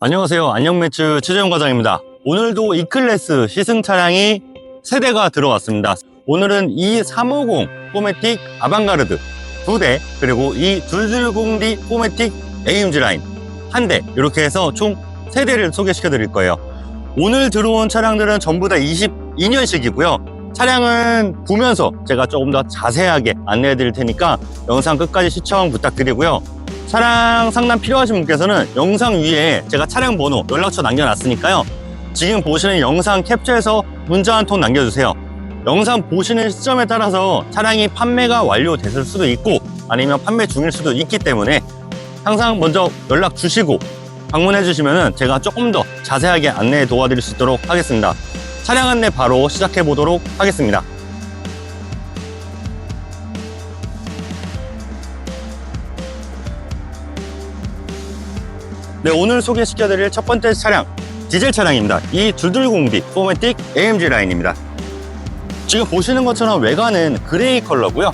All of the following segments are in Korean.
안녕하세요. 안녕매추 최재형 과장입니다. 오늘도 E클래스 시승 차량이 세대가 들어왔습니다. 오늘은 E350 포매틱 아방가르드 두 대, 그리고 이 220D 포매틱 AMG 라인 한 대, 이렇게 해서 총 세 대를 소개시켜 드릴 거예요. 오늘 들어온 차량들은 전부 다 22년식이고요. 차량은 보면서 제가 조금 더 자세하게 안내해 드릴 테니까 영상 끝까지 시청 부탁드리고요. 차량 상담 필요하신 분께서는 영상 위에 제가 차량 번호, 연락처 남겨놨으니까요. 지금 보시는 영상 캡처해서 문자 한 통 남겨주세요. 영상 보시는 시점에 따라서 차량이 판매가 완료됐을 수도 있고 아니면 판매 중일 수도 있기 때문에 항상 먼저 연락 주시고 방문해 주시면 제가 조금 더 자세하게 안내 도와드릴 수 있도록 하겠습니다. 차량 안내 바로 시작해 보도록 하겠습니다. 네, 오늘 소개시켜 드릴 첫 번째 차량, 디젤 차량입니다. 이 220D 포매틱 AMG 라인입니다. 지금 보시는 것처럼 외관은 그레이 컬러고요.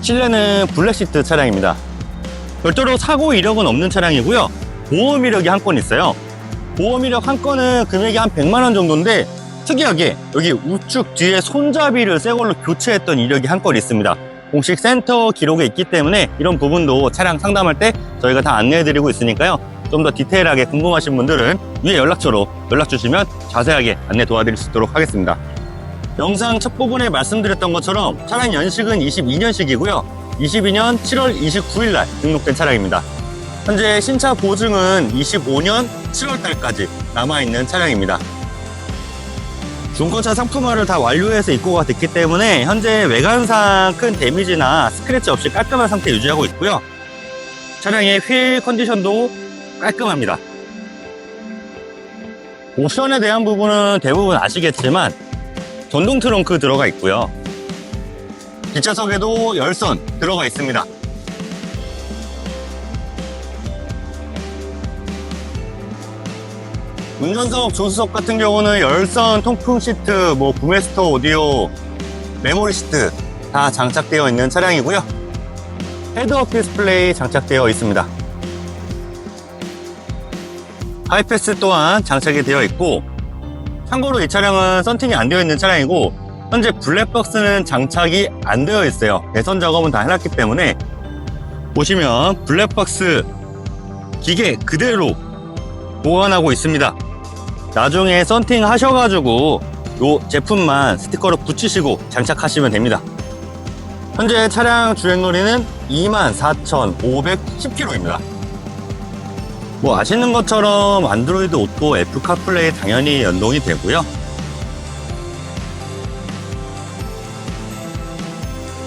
실내는 블랙 시트 차량입니다. 별도로 사고 이력은 없는 차량이고요. 보험 이력이 한 건 있어요. 보험 이력 한 건은 금액이 한 100만 원 정도인데 특이하게 여기 우측 뒤에 손잡이를 새 걸로 교체했던 이력이 한 건 있습니다. 공식 센터 기록에 있기 때문에 이런 부분도 차량 상담할 때 저희가 다 안내해드리고 있으니까요. 좀 더 디테일하게 궁금하신 분들은 위에 연락처로 연락 주시면 자세하게 안내 도와드릴 수 있도록 하겠습니다. 영상 첫 부분에 말씀드렸던 것처럼 차량 연식은 22년식이고요. 22년 7월 29일 날 등록된 차량입니다. 현재 신차 보증은 25년 7월 달까지 남아있는 차량입니다. 중고차 상품화를 다 완료해서 입고가 됐기 때문에 현재 외관상 큰 데미지나 스크래치 없이 깔끔한 상태 유지하고 있고요. 차량의 휠 컨디션도 깔끔합니다. 옵션에 대한 부분은 대부분 아시겠지만 전동 트렁크 들어가 있고요. 뒷좌석에도 열선 들어가 있습니다. 운전석, 조수석 같은 경우는 열선, 통풍 시트, 뭐 구메스터 오디오, 메모리 시트 다 장착되어 있는 차량이고요. 헤드업 디스플레이 장착되어 있습니다. 하이패스 또한 장착이 되어 있고 참고로 이 차량은 썬팅이 안 되어 있는 차량이고 현재 블랙박스는 장착이 안 되어 있어요 배선 작업은 다 해놨기 때문에 보시면 블랙박스 기계 그대로 보관하고 있습니다 나중에 썬팅 하셔가지고 이 제품만 스티커로 붙이시고 장착하시면 됩니다 현재 차량 주행거리는 24,510km입니다 뭐 아시는 것처럼 안드로이드 오토 애플 카플레이 당연히 연동이 되고요.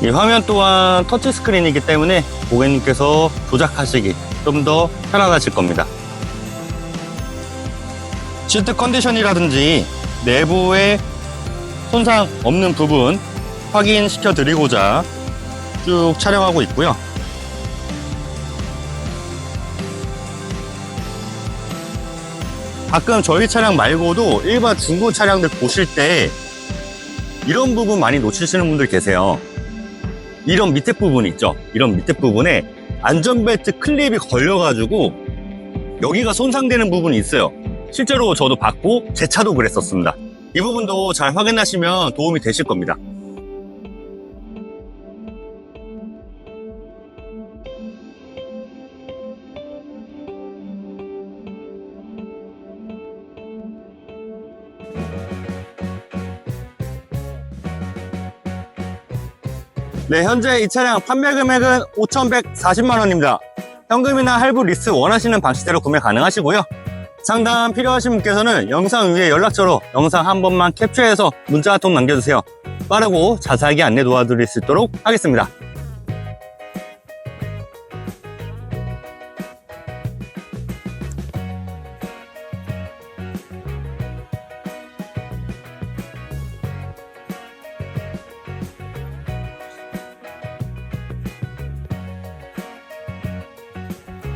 이 화면 또한 터치 스크린이기 때문에 고객님께서 조작하시기 좀 더 편안하실 겁니다. 시트 컨디션이라든지 내부에 손상 없는 부분 확인시켜 드리고자 쭉 촬영하고 있고요. 가끔 저희 차량 말고도 일반 중고 차량들 보실 때 이런 부분 많이 놓치시는 분들 계세요. 이런 밑에 부분 있죠? 이런 밑에 부분에 안전벨트 클립이 걸려가지고 여기가 손상되는 부분이 있어요. 실제로 저도 봤고 제 차도 그랬었습니다. 이 부분도 잘 확인하시면 도움이 되실 겁니다. 네, 현재 이 차량 판매 금액은 5,140만 원입니다. 현금이나 할부 리스 원하시는 방식대로 구매 가능하시고요. 상담 필요하신 분께서는 영상 위에 연락처로 영상 한 번만 캡처해서 문자 한 통 남겨주세요. 빠르고 자세하게 안내 도와드릴 수 있도록 하겠습니다.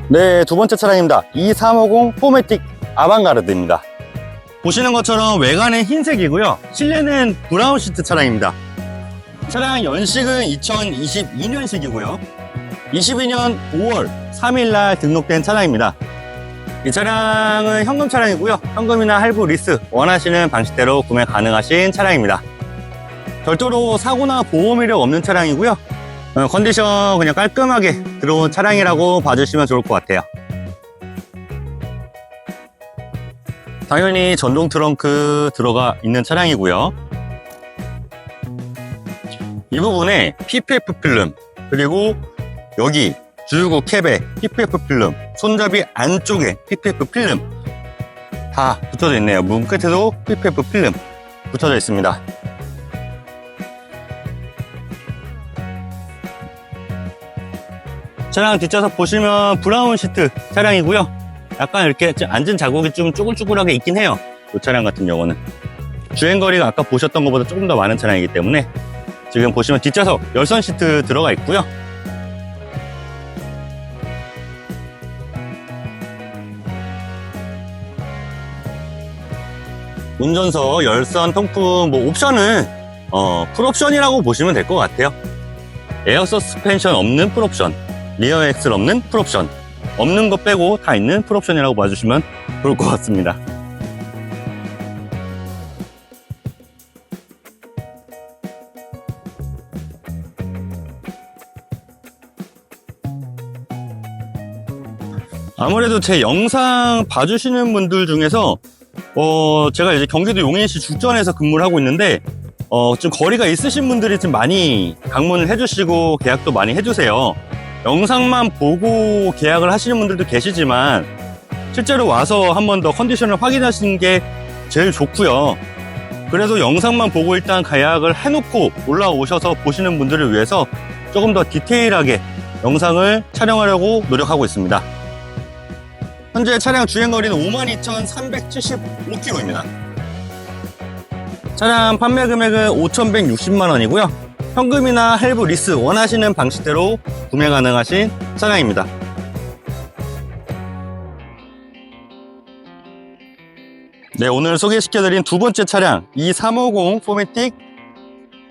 네, 두 번째 차량입니다. 2350 포매틱 아방가르드입니다. 보시는 것처럼 외관은 흰색이고요. 실내는 브라운 시트 차량입니다. 차량 연식은 2022년식이고요. 22년 5월 3일날 등록된 차량입니다. 이 차량은 현금 차량이고요. 현금이나 할부 리스 원하시는 방식대로 구매 가능하신 차량입니다. 별도로 사고나 보험 이력 없는 차량이고요. 어, 컨디션 그냥 깔끔하게 들어온 차량이라고 봐주시면 좋을 것 같아요. 당연히 전동 트렁크 들어가 있는 차량이고요. 이 부분에 PPF 필름 그리고 여기 주유구 캡에 PPF 필름 손잡이 안쪽에 PPF 필름 다 붙여져 있네요. 문 끝에도 PPF 필름 붙여져 있습니다. 차량 뒷좌석 보시면 브라운 시트 차량이고요. 약간 이렇게 좀 앉은 자국이 좀 쭈글쭈글하게 있긴 해요. 이 차량 같은 경우는. 주행거리가 아까 보셨던 것보다 조금 더 많은 차량이기 때문에 지금 보시면 뒷좌석 열선 시트 들어가 있고요. 운전석, 열선, 통풍, 뭐 옵션은 어, 풀옵션이라고 보시면 될 것 같아요. 에어 서스펜션 없는 풀옵션, 리어 엑셀 없는 풀옵션, 없는 것 빼고 다 있는 풀옵션이라고 봐주시면 좋을 것 같습니다. 아무래도 제 영상 봐주시는 분들 중에서 어, 제가 이제 경기도 용인시 죽전에서 근무를 하고 있는데 어, 좀 거리가 있으신 분들이 좀 많이 방문을 해주시고 계약도 많이 해주세요. 영상만 보고 계약을 하시는 분들도 계시지만 실제로 와서 한 번 더 컨디션을 확인하시는 게 제일 좋고요. 그래도 영상만 보고 일단 계약을 해놓고 올라오셔서 보시는 분들을 위해서 조금 더 디테일하게 영상을 촬영하려고 노력하고 있습니다. 현재 차량 주행거리는 52,375km입니다. 차량 판매 금액은 5,160만 원이고요. 현금이나 할부 리스 원하시는 방식대로 구매 가능하신 차량입니다. 네, 오늘 소개시켜드린 두 번째 차량 E350 포매틱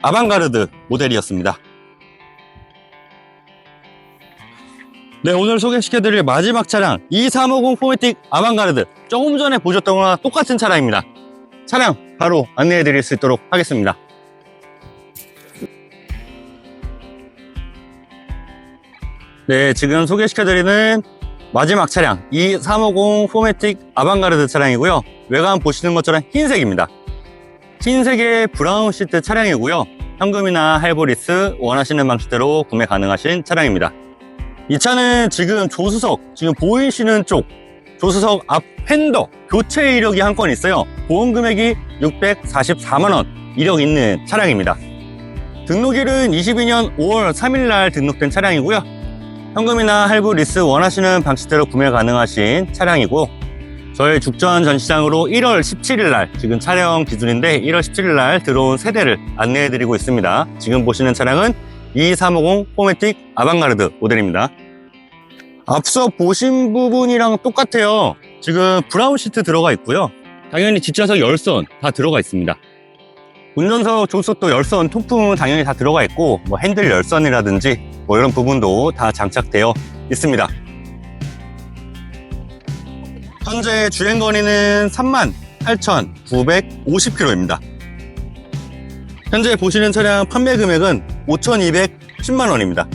아방가르드 모델이었습니다. 네, 오늘 소개시켜드릴 마지막 차량 E350 포매틱 아방가르드 조금 전에 보셨던 거랑 똑같은 차량입니다. 차량 바로 안내해드릴 수 있도록 하겠습니다. 네, 지금 소개시켜드리는 마지막 차량 E350 포매틱 아방가르드 차량이고요. 외관 보시는 것처럼 흰색입니다. 흰색의 브라운 시트 차량이고요. 현금이나 할부 리스 원하시는 방식대로 구매 가능하신 차량입니다. 이 차는 지금 조수석, 지금 보이시는 쪽 조수석 앞 팬더 교체 이력이 한 건 있어요. 보험 금액이 644만 원 이력 있는 차량입니다. 등록일은 22년 5월 3일 날 등록된 차량이고요. 현금이나 할부 리스 원하시는 방식대로 구매 가능하신 차량이고 저희 죽전 전시장으로 1월 17일 날 지금 촬영 기준인데 1월 17일 날 들어온 세대를 안내해 드리고 있습니다. 지금 보시는 차량은 E350 포매틱 아방가르드 모델입니다. 앞서 보신 부분이랑 똑같아요. 지금 브라운 시트 들어가 있고요. 당연히 뒷좌석 열선 다 들어가 있습니다. 운전석 조수석도 열선, 통풍은 당연히 다 들어가 있고 뭐 핸들 열선이라든지 뭐 이런 부분도 다 장착되어 있습니다. 현재 주행 거리는 38,950km입니다. 현재 보시는 차량 판매 금액은 5,210만 원입니다.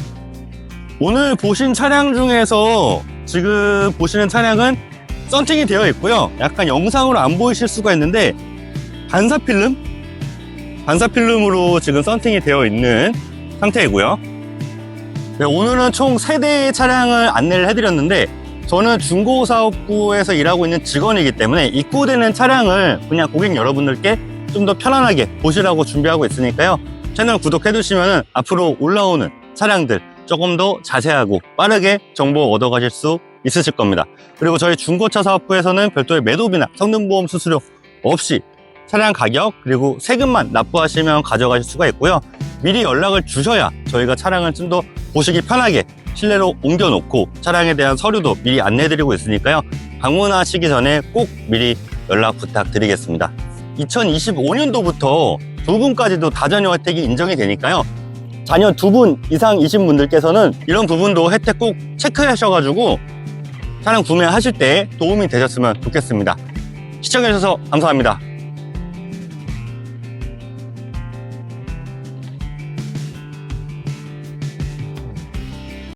오늘 보신 차량 중에서 지금 보시는 차량은 썬팅이 되어 있고요. 약간 영상으로 안 보이실 수가 있는데 반사 필름? 반사 필름으로 지금 썬팅이 되어 있는 상태이고요. 네, 오늘은 총 3대의 차량을 안내를 해드렸는데 저는 중고사업부에서 일하고 있는 직원이기 때문에 입고되는 차량을 그냥 고객 여러분들께 좀 더 편안하게 보시라고 준비하고 있으니까요. 채널 구독해두시면 앞으로 올라오는 차량들 조금 더 자세하고 빠르게 정보 얻어가실 수 있으실 겁니다. 그리고 저희 중고차 사업부에서는 별도의 매도비나 성능보험 수수료 없이 차량 가격 그리고 세금만 납부하시면 가져가실 수가 있고요. 미리 연락을 주셔야 저희가 차량을 좀 더 보시기 편하게 실내로 옮겨놓고 차량에 대한 서류도 미리 안내해드리고 있으니까요. 방문하시기 전에 꼭 미리 연락 부탁드리겠습니다. 2025년도부터 두 분까지도 다자녀 혜택이 인정이 되니까요. 자녀 두 분 이상이신 분들께서는 이런 부분도 혜택 꼭 체크하셔가지고 차량 구매하실 때 도움이 되셨으면 좋겠습니다. 시청해주셔서 감사합니다.